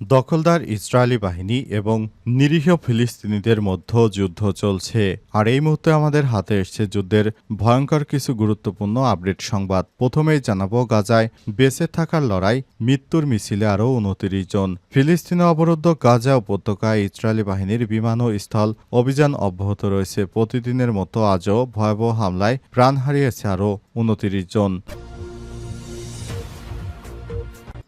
দখলদার ইসরায়েলি বাহিনী এবং নিরীহ ফিলিস্তিনিদের মধ্যে যুদ্ধ চলছে। আর এই মুহূর্তে আমাদের হাতে এসছে যুদ্ধের ভয়ঙ্কর কিছু গুরুত্বপূর্ণ আপডেট সংবাদ। প্রথমেই জানাব, গাজায় বেঁচে থাকার লড়াই, মৃত্যুর মিছিলে আরও উনতিরিশ জন। ফিলিস্তিনে অবরুদ্ধ গাজা উপত্যকায় ইসরায়েলি বাহিনীর বিমান ও স্থল অভিযান অব্যাহত রয়েছে। প্রতিদিনের মতো আজও ভয়াবহ হামলায় প্রাণ হারিয়েছে আরও উনতিরিশ জন।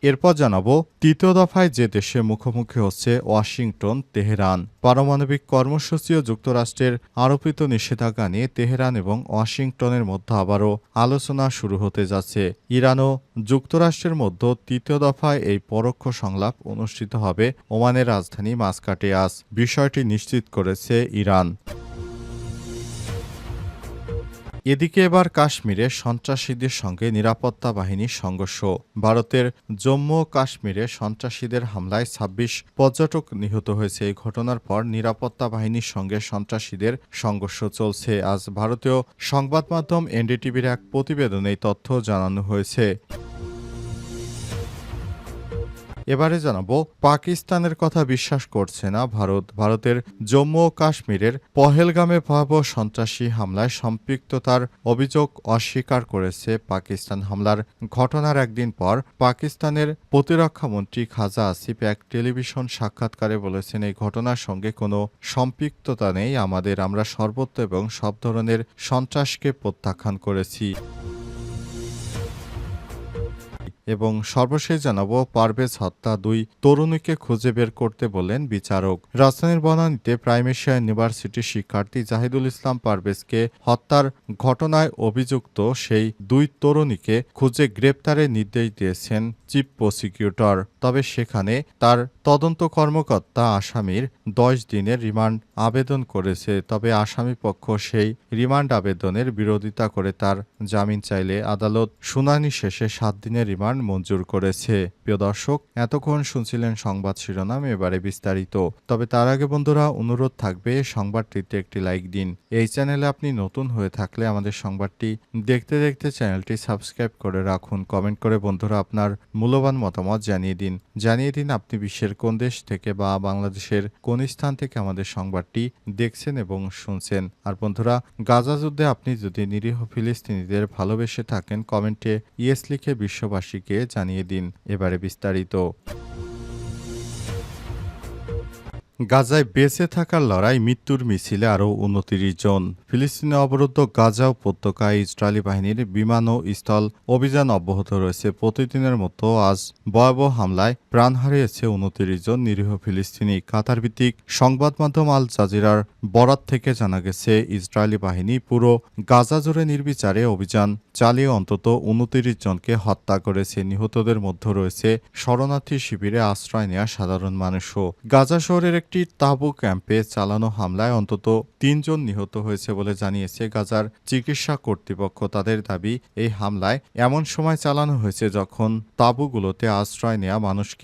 এরপর জানাব, তৃতীয় দফায় যে দেশে মুখোমুখি হচ্ছে ওয়াশিংটন, তেহরান। পারমাণবিক কর্মসূচি ও যুক্তরাষ্ট্রের আরোপিত নিষেধাজ্ঞা নিয়ে তেহরান এবং ওয়াশিংটনের মধ্যে আবারও আলোচনা শুরু হতে যাচ্ছে। ইরান ও যুক্তরাষ্ট্রের মধ্যে তৃতীয় দফায় এই পরোক্ষ সংলাপ অনুষ্ঠিত হবে ওমানের রাজধানী মাসকাটে বিষয়টি নিশ্চিত করেছে ইরান। এদিকে এবার কাশ্মীরে সন্ত্রাসীদের সঙ্গে নিরাপত্তা বাহিনীর সংঘর্ষ। ভারতের জম্মু কাশ্মীরে সন্ত্রাসীদের হামলায় ২৬ পর্যটক নিহত হয়েছে। এই ঘটনার পর নিরাপত্তা বাহিনীর সঙ্গে সন্ত্রাসীদের সংঘর্ষ চলছে। আজ ভারতীয় সংবাদ মাধ্যম এনডিটিভির এক প্রতিবেদনে তথ্য জানানো হয়েছে। এবারে জানাব, পাকিস্তানের কথা বিশ্বাস করছে না ভারত। ভারতের জম্মু ও কাশ্মীরের পহেলগামে ভয়াবহ সন্ত্রাসী হামলায় সম্পৃক্ততার অভিযোগ অস্বীকার করেছে পাকিস্তান। হামলার ঘটনার একদিন পর পাকিস্তানের প্রতিরক্ষামন্ত্রী খাজা আসিফ এক টেলিভিশন সাক্ষাৎকারে বলেছেন, এই ঘটনার সঙ্গে কোনো সম্পৃক্ততা নেই। আমাদের আমরা সর্বত্র এবং সব ধরনের সন্ত্রাসকে প্রত্যাখ্যান করেছি। এবং সর্বশেষ জানাব পারভেজ হত্যা দুই তরুণীকে খুঁজে বের করতে বলেন বিচারক। রাজধানীর বনানীতে প্রাইমেশিয়া ইউনিভার্সিটির শিক্ষার্থী জাহিদুল ইসলাম পারভেজকে হত্যার ঘটনায় অভিযুক্ত সেই দুই তরুণীকে খুঁজে গ্রেপ্তারের নির্দেশ দিয়েছেন চিফ প্রসিকিউটর। তবে সেখানে তার তদন্ত কর্মকর্তা আসামির দশ দিনের রিমান্ড আবেদন করেছে, তবে আসামি পক্ষ সেই রিমান্ড আবেদনের বিরোধিতা করে তার জামিন চাইলে আদালত শুনানি শেষে সাত দিনের রিমান্ড মঞ্জুর করেছে। প্রিয় দর্শক, এতক্ষণ শুনছিলেন সংবাদ শিরোনাম, এবারে বিস্তারিত। তবে তার আগে বন্ধুরা, অনুরোধ থাকবে সংবাদটিতে একটি লাইক দিন। এই চ্যানেলে আপনি নতুন হয়ে থাকলে আমাদের সংবাদটি দেখতে দেখতে চ্যানেলটি সাবস্ক্রাইব করে রাখুন। কমেন্ট করে বন্ধুরা আপনার মূল্যবান মতামত জানিয়ে দিন। জানিয়ে দিন আপনি বিশ্বের কোন দেশ থেকে বা বাংলাদেশের কোন স্থান থেকে আমাদের সংবাদটি দেখছেন এবং শুনছেন। আর বন্ধুরা, গাজা যুদ্ধে আপনি যদি নিরীহ ফিলিস্তিনিদের ভালোবেসে থাকেন, কমেন্টে ইয়েস লিখে বিশ্ববাসীকে জানিয়ে দিন। এবারে বিস্তারিত। গাজায় বেঁচে থাকার লড়াই, মৃত্যুর মিছিলে আরও উনতিরিশ জন। ফিলিস্তিনে অবরুদ্ধ গাজা উপত্যকায় ইসরায়েলি বাহিনীর বিমান ও স্থল অভিযান অব্যাহত রয়েছে। প্রতিদিনের মতো আজ ভয়াবহ হামলায় প্রাণ হারিয়েছে উনতিরিশ জন নিরীহ ফিলিস্তিনি। কাতার ভিত্তিক সংবাদ মাধ্যম আল জাজিরার বরাত থেকে জানা গেছে, ইসরায়েলি বাহিনী পুরো গাজা জুড়ে নির্বিচারে অভিযান চালিয়ে অন্তত উনতিরিশ জনকে হত্যা করেছে। নিহতদের মধ্যে রয়েছে শরণার্থী শিবিরে আশ্রয় নেওয়া সাধারণ মানুষও। গাজা শহরের একটি তাঁবু ক্যাম্পে চালানো হামলায় অন্তত তিনজন নিহত হয়েছে বলে জানিয়েছে গাজার চিকিৎসা কর্তৃপক্ষ। তাদের দাবি, এই হামলায় এমন সময় চালানো হয়েছে যখন তাঁবুগুলোতে আশ্রয় নেওয়া মানুষকে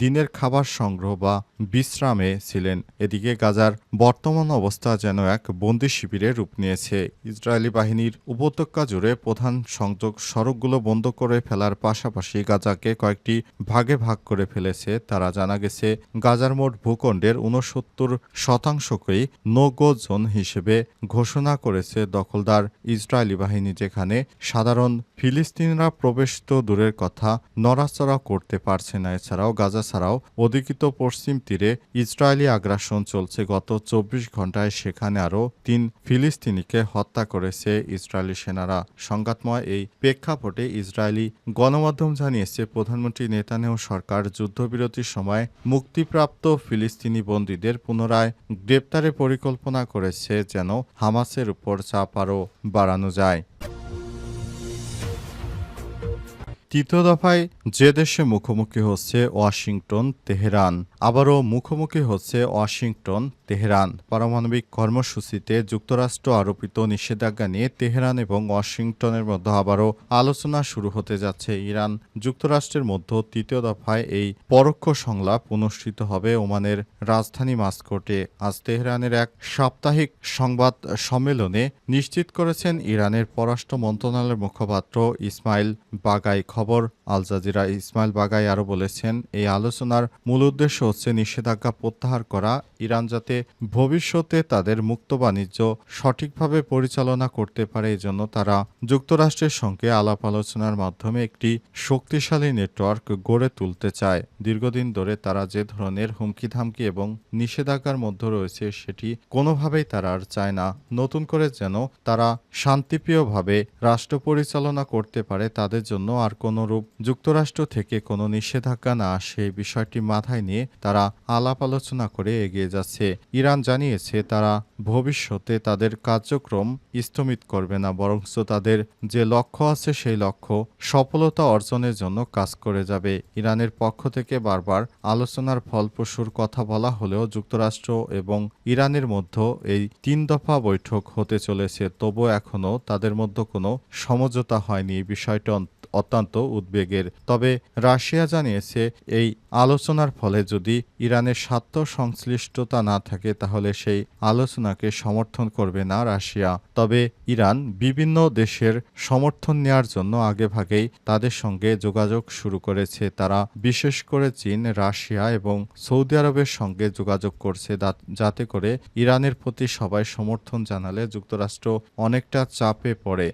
দিনের খাবার সংগ্রহ বা বিশ্রামে ছিলেন। এদিকে গাজার বর্তমান অবস্থা যেন এক বন্দি শিবিরে রূপ নিয়েছে। ইসরায়েলি বাহিনীর উপত্যকা জুড়ে প্রধান সংযোগ সড়কগুলো বন্ধ করে ফেলার পাশাপাশি গাজাকে কয়েকটি ভাগে ভাগ করে ফেলেছে। তারা জানা গেছে, গাজার মোট ভূখণ্ডের উনসত্তর শতাংশকেই নো গো জোন হিসেবে ঘোষণা করেছে দখলদার ইসরায়েলি বাহিনী, যেখানে সাধারণ ফিলিস্তিনরা প্রবেশ তো দূরের কথা, নড়াচড়া করতে পারছে না। এছাড়াও গাজা ছাড়াও অধিকৃত পশ্চিম তীরে ইসরায়েলি আগ্রাসন চলছে। গত চব্বিশ ঘন্টায় সেখানে আরও তিন ফিলিস্তিনিকে হত্যা করেছে ইসরায়েলি সেনারা। সংঘাতময় এই প্রেক্ষাপটে ইসরায়েলি গণমাধ্যম জানিয়েছে, প্রধানমন্ত্রী নেতানেও সরকার যুদ্ধবিরতির সময় মুক্তিপ্রাপ্ত ফিলিস্তিনি বন্দীদের পুনরায় গ্রেপ্তারের পরিকল্পনা করেছে, যেন হামাসের উপর চাপ আরও বাড়ানো যায়। তৃতীয় দফায় যে দেশে মুখোমুখি হচ্ছে ওয়াশিংটন, তেহরান। আবারও মুখোমুখি হচ্ছে ওয়াশিংটন, তেহরান। পারমাণবিক কর্মসূচিতে যুক্তরাষ্ট্র আরোপিত নিষেধাজ্ঞা নিয়ে তেহরান এবং ওয়াশিংটনের মধ্যে আবারও আলোচনা শুরু হতে যাচ্ছে ইরান। যুক্তরাষ্ট্রের মধ্যে তৃতীয় দফায় এই পরোক্ষ সংলাপ অনুষ্ঠিত হবে ওমানের রাজধানী মাস্কোটে। আজ তেহরানের এক সাপ্তাহিক সংবাদ সম্মেলনে নিশ্চিত করেছেন ইরানের পররাষ্ট্র মন্ত্রণালয়ের মুখপাত্র ইসমাইল বাগাই খবর, আল জাজিরা ইসমাইল বাগাই আরও বলেছেন, এই আলোচনার মূল উদ্দেশ্য হচ্ছে নিষেধাজ্ঞা প্রত্যাহার করা ইরান যাতে ভবিষ্যতে তাদের মুক্ত বাণিজ্য সঠিকভাবে পরিচালনা করতে পারে, এজন্য তারা যুক্তরাষ্ট্রের সঙ্গে আলাপ আলোচনার মাধ্যমে একটি শক্তিশালী নেটওয়ার্ক গড়ে তুলতে চায়। দীর্ঘদিন ধরে তারা যে ধরনের হুমকি ধামকি এবং নিষেধাজ্ঞার মধ্যে রয়েছে, সেটি কোনোভাবেই তারা আর চায় না। নতুন করে যেন তারা শান্তিপ্রিয়ভাবে রাষ্ট্র পরিচালনা করতে পারে, তাদের জন্য আর কোনো রূপ যুক্তরাষ্ট্র থেকে কোনো নিষেধাজ্ঞা না আসে, এই বিষয়টি মাথায় নিয়ে তারা আলাপ আলোচনা করে এগিয়ে যাচ্ছে। ইরান জানিয়েছে, তারা ভবিষ্যতে তাদের কার্যক্রম স্থমিত করবে না, বরঞ্চ তাদের যে লক্ষ্য আছে সেই লক্ষ্য সফলতা অর্জনের জন্য কাজ করে যাবে। ইরানের পক্ষ থেকে বারবার আলোচনার ফলপ্রসূর কথা বলা হলেও যুক্তরাষ্ট্র এবং ইরানের মধ্যে এই তিন দফা বৈঠক হতে চলেছে, তবু এখনও তাদের মধ্যে কোনো সমঝোতা হয়নি। বিষয়টি অত্যন্ত উদ্বেগের। তবে রাশিয়া জানিয়েছে, এই আলোচনার ফলে যদি ইরানের স্বার্থ সংশ্লিষ্টতা না থাকে, তাহলে সেই আলোচনাকে সমর্থন করবে না রাশিয়া। তবে ইরান বিভিন্ন দেশের সমর্থন নেয়ার জন্য আগেভাগেই তাদের সঙ্গে যোগাযোগ শুরু করেছে। তারা বিশেষ করে চীন, রাশিয়া এবং সৌদি আরবের সঙ্গে যোগাযোগ করছে যাতে করে ইরানের প্রতি সবাই সমর্থন জানালে যুক্তরাষ্ট্র অনেকটা চাপে পড়ে।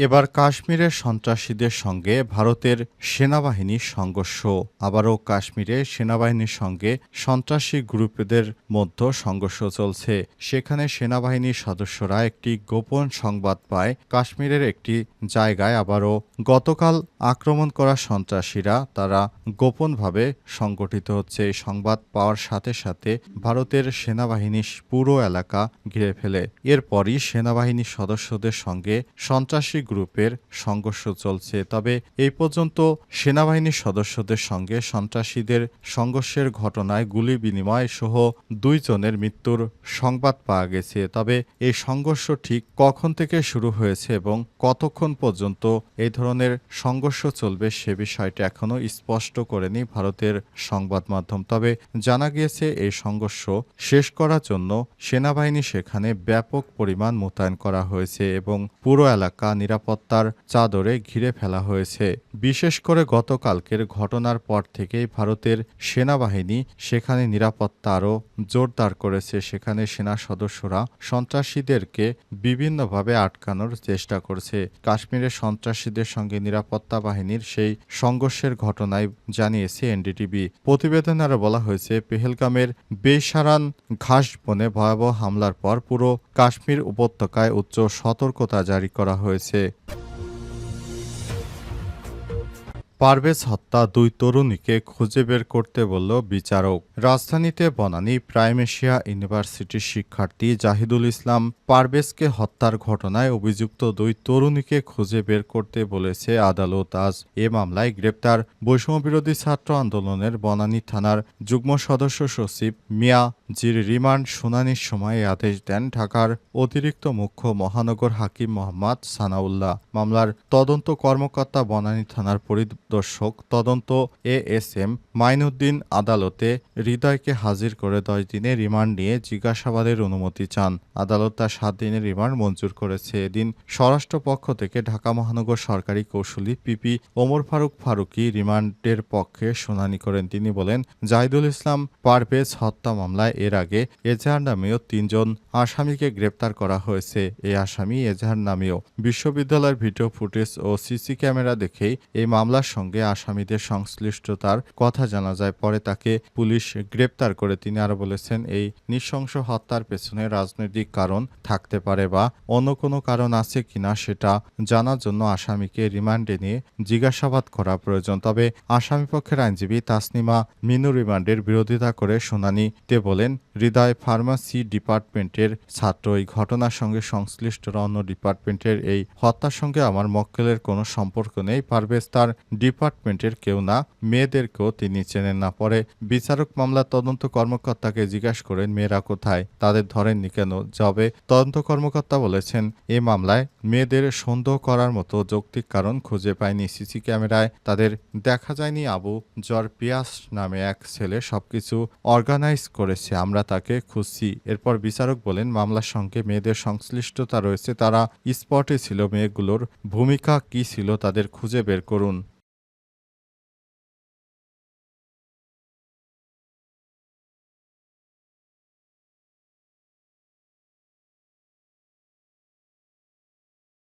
এবার কাশ্মীরের সন্ত্রাসীদের সঙ্গে ভারতের সেনাবাহিনীর সংঘর্ষ। আবারও কাশ্মীরে সেনাবাহিনীর সঙ্গে সন্ত্রাসী গ্রুপদের মধ্যে সংঘর্ষ চলছে। সেখানে সেনাবাহিনীর সদস্যরা একটি গোপন সংবাদ পায়। কাশ্মীরের একটি জায়গায় আবারও গতকাল আক্রমণ করা সন্ত্রাসীরা তারা গোপনভাবে সংগঠিত হচ্ছে। এই সংবাদ পাওয়ার সাথে সাথে ভারতের সেনাবাহিনী পুরো এলাকা ঘিরে ফেলে। এরপরই সেনাবাহিনীর সদস্যদের সঙ্গে সন্ত্রাসী গ্রুপের সংঘর্ষ চলছে। তবে এই পর্যন্ত সেনাবাহিনীর সদস্যদের সঙ্গে সন্ত্রাসীদের সংঘর্ষের ঘটনায় গুলি বিনিময় সহ দুইজনের মৃত্যুর সংবাদ পাওয়া গেছে। তবে এই সংঘর্ষ ঠিক কখন থেকে শুরু হয়েছে এবং কতক্ষণ পর্যন্ত এই ধরনের সংঘর্ষ চলবে সে বিষয়টি এখনও স্পষ্ট করেনি ভারতের সংবাদ মাধ্যম। তবে জানা গিয়েছে, এই সংঘর্ষ শেষ করার জন্য সেনাবাহিনী সেখানে ব্যাপক পরিমাণ মোতায়েন করা হয়েছে এবং পুরো এলাকা নিরাপত্তার চাদরে ঘিরে ফেলা হয়েছে। বিশেষ করে গতকালকের ঘটনার পর থেকেই ভারতের সেনাবাহিনী সেখানে নিরাপত্তা আরও জোরদার করেছে। সেখানে সেনা সদস্যরা সন্ত্রাসীদেরকে বিভিন্নভাবে আটকানোর চেষ্টা করছে। কাশ্মীরে সন্ত্রাসীদের সঙ্গে নিরাপত্তা বাহিনীর সেই সংঘর্ষের ঘটনায় জানিয়েছে এনডিটিভি। প্রতিবেদনে আরও বলা হয়েছে, পেহেলগামের বেসারান ঘাস বনে ভয়াবহ হামলার পর পুরো কাশ্মীর উপত্যকায় উচ্চ সতর্কতা জারি করা হয়েছে। পারভেজ হত্যা দুই তরুণীকে খুঁজে বের করতে বলল বিচারক। রাজধানীতে বনানী প্রাইম এশিয়া ইউনিভার্সিটির শিক্ষার্থী জাহিদুল ইসলাম পারভেজকে হত্যার ঘটনায় অভিযুক্ত দুই তরুণীকে খুঁজে বের করতে বলেছে আদালত। আজ এ মামলায় গ্রেপ্তার বৈষম্যবিরোধী ছাত্র আন্দোলনের বনানী থানার যুগ্ম সদস্য সচিব মিয়া জির রিমান্ড শুনানির সময় এ আদেশ দেন ঢাকার অতিরিক্ত মুখ্য মহানগর হাকিম মোহাম্মদ সানাউল্লাহ। মামলার তদন্ত কর্মকর্তা বনানী থানার পরিদর্শক তদন্ত এ এস এম মাইনুদ্দিন আদালতে হৃদয়কে হাজির করে দশ দিনের রিমান্ড নিয়ে জিজ্ঞাসাবাদের অনুমতি চান। আদালত তার সাত দিনের রিমান্ড মঞ্জুর করেছে। এদিন স্বরাষ্ট্র পক্ষ থেকে ঢাকা মহানগর সরকারি কৌশলী পিপি ওমর ফারুক ফারুকি রিমান্ডের পক্ষে শুনানি করেন। তিনি বলেন, জাহিদুল ইসলাম পারভেজ হত্যা মামলায় এর আগে এজাহার নামেও তিনজন আসামিকে গ্রেপ্তার করা হয়েছে। এই আসামি এজাহার নামেও বিশ্ববিদ্যালয়ের ভিডিও ফুটেজ ও সিসি ক্যামেরা দেখেই এই মামলার সঙ্গে আসামিদের সংশ্লিষ্টতার কথা জানা যায়। পরে তাকে পুলিশ গ্রেপ্তার করে তিনি আরও বলেছেন, এই নৃশংস হত্যার পেছনে রাজনৈতিক কারণ থাকতে পারে বা অন্য কোনো কারণ আছে কিনা সেটা জানার জন্য আসামিকে রিমান্ডে নিয়ে জিজ্ঞাসাবাদ করা প্রয়োজন। তবে আসামিপক্ষের আইনজীবী তাসনিমা মিনু রিমান্ডের বিরোধিতা করে শুনানিতে বলেন বলেন, হৃদয় ফার্মাসি ডিপার্টমেন্টের ছাত্র। এই ঘটনার সঙ্গে সংশ্লিষ্টরা অন্য ডিপার্টমেন্টের এই হত্যার সঙ্গে আমার মক্কেলের কোনো সম্পর্ক নেই। পারভেজ তার ডিপার্টমেন্টের কেউ না, মেয়েদেরকেও তিনি চেনেন না। পরে বিচারক মামলার তদন্ত কর্মকর্তাকে জিজ্ঞাসা করেন, মেয়েরা কোথায়? তাদের ধরেননি কেন? যবে তদন্ত কর্মকর্তা বলেছেন, এ মামলায় মেয়েদের সন্দেহ করার মতো যৌক্তিক কারণ খুঁজে পায়নি। সিসি ক্যামেরায় তাদের দেখা যায়নি। আবু জর পিয়াস নামে এক ছেলে সবকিছু অর্গানাইজ করেছে। আমরা তাকে খুঁজছি। এরপর বিচারক বলেন, মামলার সঙ্গে মেয়েদের সংশ্লিষ্টতা রয়েছে, তারা স্পটে ছিল, মেয়েগুলোর ভূমিকা কি ছিল, তাদের খুঁজে বের করুন।